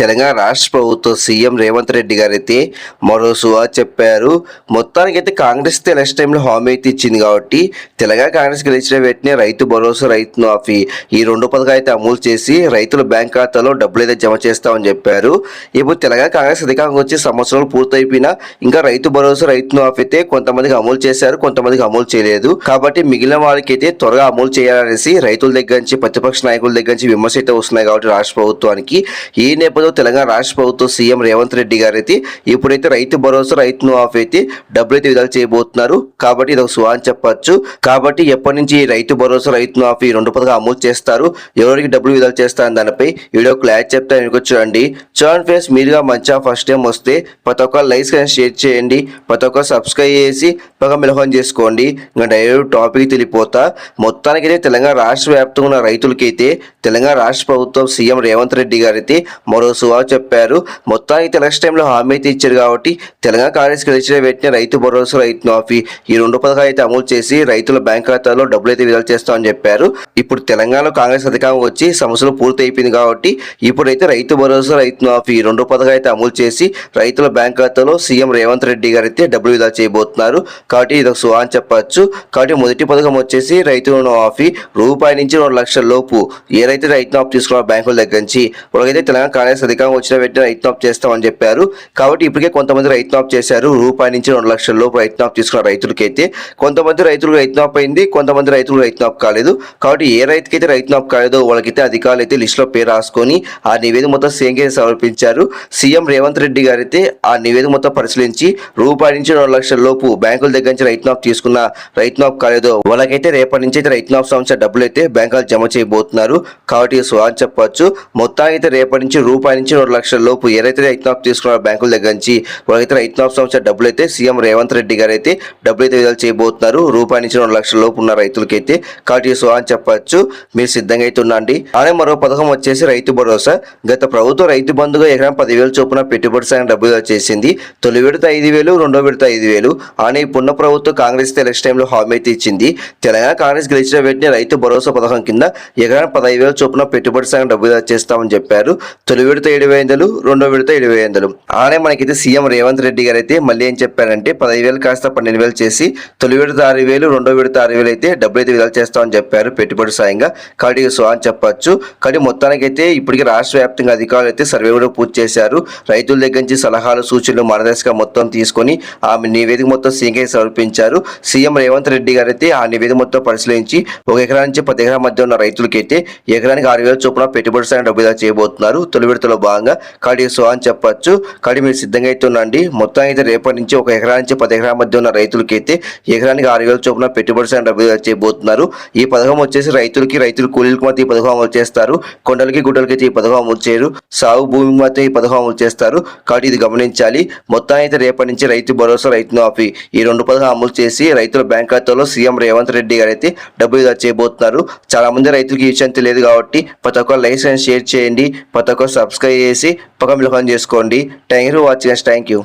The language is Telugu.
తెలంగాణ రాష్ట్ర ప్రభుత్వం సీఎం రేవంత్ రెడ్డి గారు అయితే మరో సువా చెప్పారు. మొత్తానికైతే కాంగ్రెస్ అయితే ఎలక్షన్ టైంలో హామీ అయితే ఇచ్చింది కాబట్టి తెలంగాణ కాంగ్రెస్ గెలిచిన వెంటనే రైతు భరోసా రైతు మాఫీ ఈ రెండు పథకాలు అయితే అమలు చేసి రైతుల బ్యాంక్ ఖాతాలో డబ్బులు అయితే జమ చేస్తామని చెప్పారు. ఇప్పుడు తెలంగాణ కాంగ్రెస్ అధికారంగా వచ్చి సంవత్సరాలు పూర్తయిపోయినా ఇంకా రైతు భరోసా రైతు మాఫీ అయితే కొంతమందికి అమలు చేశారు కొంతమందికి అమలు చేయలేదు. కాబట్టి మిగిలిన వాళ్ళకి అయితే త్వరగా అమలు చేయాలనేసి రైతుల దగ్గర నుంచి ప్రతిపక్ష నాయకుల దగ్గర నుంచి విమర్శ అయితే వస్తున్నాయి కాబట్టి రాష్ట్ర ప్రభుత్వానికి. ఈ నేపథ్యంలో తెలంగాణ రాష్ట్ర ప్రభుత్వం సీఎం రేవంత్ రెడ్డి గారు అయితే ఇప్పుడైతే రైతు భరోసా రైతును ఆఫ్ అయితే డబ్బులు అయితే విడుదల చేయబోతున్నారు. కాబట్టి ఇది ఒక సువా అని కాబట్టి ఎప్పటి నుంచి ఈ రైతు భరోసా రైతును ఆఫ్ ఈ రెండు పథకాలు అమలు చేస్తారు? ఎవరికి డబ్బులు విడుదల చేస్తారు దానిపై వీడియో క్లారిటీ చెప్తా మీకు చూడండి. చూడండి ఫేస్ మీరుగా మంచిగా ఫస్ట్ టైం వస్తే ప్రతి ఒక్క లైక్స్ కానీ షేర్ చేయండి. ప్రతి ఒక్క సబ్స్క్రైబ్ చేసి పక్క మిలహం చేసుకోండి. ఇంకా డైరెక్ట్ టాపిక్ తెలిపోతా మొత్తానికైతే తెలంగాణ రాష్ట్ర వ్యాప్తంగా ఉన్న రైతులకైతే తెలంగాణ రాష్ట్ర ప్రభుత్వం సీఎం రేవంత్ రెడ్డి గారు అయితే మరో సువా చెప్పారు. మొత్తానికి ఎలక్షన్ టైంలో హామీ అయితే ఇచ్చారు కాబట్టి తెలంగాణ కాంగ్రెస్ గెలిచిన వెంటనే రైతు భరోసా రైతు మాఫీ ఈ రెండు పథకాలు అయితే అమలు చేసి రైతుల బ్యాంక్ ఖాతాలో డబ్బులు అయితే విడుదల చేస్తామని చెప్పారు. ఇప్పుడు తెలంగాణలో కాంగ్రెస్ అధికారం వచ్చి సమస్యలు పూర్తి అయిపోయింది కాబట్టి ఇప్పుడైతే రైతు భరోసా రైతు మాఫీ ఈ రెండు పథకాలు అయితే అమలు చేసి రైతుల బ్యాంక్ ఖాతాలో సీఎం రేవంత్ రెడ్డి గారు అయితే డబ్బులు విడుదల చేయబోతున్నారు. కాబట్టి ఇది ఒక సువా అని చెప్పచ్చు. కాబట్టి మొదటి పథకం వచ్చేసి రైతు మాఫీ రూపాయి నుంచి రెండు లక్షల లోపు ఏ రైతు రైతు నాప్ తీసుకున్న బ్యాంకుల దగ్గర నుంచి వాళ్ళకైతే తెలంగాణ కాంగ్రెస్ అధికారం వచ్చిన వెంటనే రైతు నాప్ చేస్తామని చెప్పారు కాబట్టి ఇప్పటికే కొంతమంది రైతు నాప్ చేశారు రూపాయి నుంచి రెండు లక్షల లోపు రైతు నాప్ తీసుకున్న రైతులకైతే కొంతమంది రైతులు రైతు నాప్ అయింది కొంతమంది రైతులు రైతు మాఫ్ కాలేదు కాబట్టి ఏ రైతుకైతే రైతు మాఫ్ కాలేదో వాళ్ళకైతే అధికారులు అయితే లిస్టులో పేరు రాసుకొని ఆ నివేదిక మొత్తం సీఎంకి సమర్పించారు సీఎం రేవంత్ రెడ్డి గారు అయితే ఆ నివేదిక మొత్తం పరిశీలించి రూపాయి నుంచి రెండు లక్షల లోపు బ్యాంకుల దగ్గర నుంచి రైతు మాఫ్ తీసుకున్న రైతు మాఫ్ కాలేదో వాళ్ళకైతే రేపటి నుంచి అయితే రైతు మాఫ్ సంవత్సరం డబ్బులు అయితే బ్యాంకులు జమ చేయబోతున్నారు కాబట్టి సో అని చెప్పొచ్చు. మొత్తానికి అయితే రేపటి నుంచి రూపాయి నుంచి రెండు లక్షల లోపు ఏదైతే రైతునాప్ తీసుకున్నారో బ్యాంకుల దగ్గర నుంచి వాళ్ళకైతే రైతు మాఫ్ డబ్బులు అయితే సీఎం రేవంత్ రెడ్డి గారు అయితే డబ్బులు అయితే విడుదల చేయబోతున్నారు. రూపాయి నుంచి రెండు లక్షల లోపు ఉన్న రైతులకైతే కాబట్టి సో అని చెప్పొచ్చు. మీరు సిద్ధంగా అయితే ఉండండి. అలానే మరో పథకం వచ్చేసి రైతు భరోసా. గత ప్రభుత్వం రైతు బంధుగా ఎకరం పదివేలు చొప్పున పెట్టుబడి సాయం డబ్బులు చేసింది. తొలి విడత ఐదు వేలు రెండో విడత ఐదు వేలు. అని పున్న ప్రభుత్వం కాంగ్రెస్ ఎలక్షన్ టైంలో హామీ అయితే ఇచ్చింది. తెలంగాణ కాంగ్రెస్ గెలిచిన వెంటనే రైతు భరోసా పథకం కింద ఎకరానికి పదహైదు వేలు చొప్పున పెట్టుబడి సాయం డబ్బు చేస్తామని చెప్పారు. తొలి విడత ఏడు వేలు రెండో విడత ఏడు వేలు అలానే మనకైతే సీఎం రేవంత్ రెడ్డి గారు అయితే మళ్ళీ ఏం చెప్పారంటే పదహైదు వేలు కాస్త పన్నెండు వేలు చేసి తొలి విడత ఆరు వేలు రెండో విడత ఆరు వేలు అయితే డబ్బులు అయితే విడుదల చేస్తామని చెప్పారు పెట్టుబడి సాయంగా. కాబట్టి సో అని చెప్పచ్చు. కానీ మొత్తానికైతే ఇప్పటికీ రాష్ట్ర వ్యాప్తంగా అధికారులు అయితే సర్వే కూడా పూర్తి చేశారు. రైతుల దగ్గర నుంచి సలహాలు సూచనలు మార్గదర్శకం మొత్తం తీసుకొని ఆమె నివేదిక మొత్తం సీఎంకే సమర్పించారు. సీఎం రేవంత్ రెడ్డి గారు అయితే ఆ నివేదిక మొత్తం పరిశీలించి ఒక ఎకరా నుంచి పది ఎకరా మధ్య ఉన్న రైతులకైతే ఎకరానికి ఆరు వేల చొప్పున పెట్టుబడి సాయం డబ్బు చేయబోతున్నారు. తొలి విడతలో భాగంగా కాడి సో అని చెప్పొచ్చు. కాడి మీరు సిద్ధంగా అయితే ఉండండి. మొత్తం అయితే రేపటి నుంచి ఒక ఎకరా నుంచి పది ఎకరాల మధ్య ఉన్న రైతులకి అయితే ఎకరానికి ఆరు వేల చొప్పున పెట్టుబడి సాయం డబ్బు విడుదల చేయబోతున్నారు. ఈ పథకం వచ్చేసి రైతులకి రైతులు కూలీలకు మాత్రం ఈ పథకం అమలు చేస్తారు. కొండలకి గుడ్డలకి అయితే ఈ పథకం అమలు చేయరు. సాగు భూమికి మాత్రం ఈ పథకం అమలు చేస్తారు. కాబట్టి ఇది గమనించాలి. మొత్తం అయితే రేపటి నుంచి రైతు భరోసా రైతు మాఫీ ఈ రెండు పథకం అమలు చేసి రైతుల బ్యాంక్ ఖాతాలో సీఎం రేవంత్ రెడ్డి గారు అయితే డబ్బులు విడుదల చేయబోతున్నారు. చాలా మంది రైతులకి ఈ విషయం తెలియదు కాబట్టి ప్రతి ఒక్క లైసెన్స్ షేర్ చేయండి. ప్రతి ఒక్క సబ్స్క్రైబ్ చేసి పక్కన మిలకం చేసుకోండి. Thank you for watching thank you.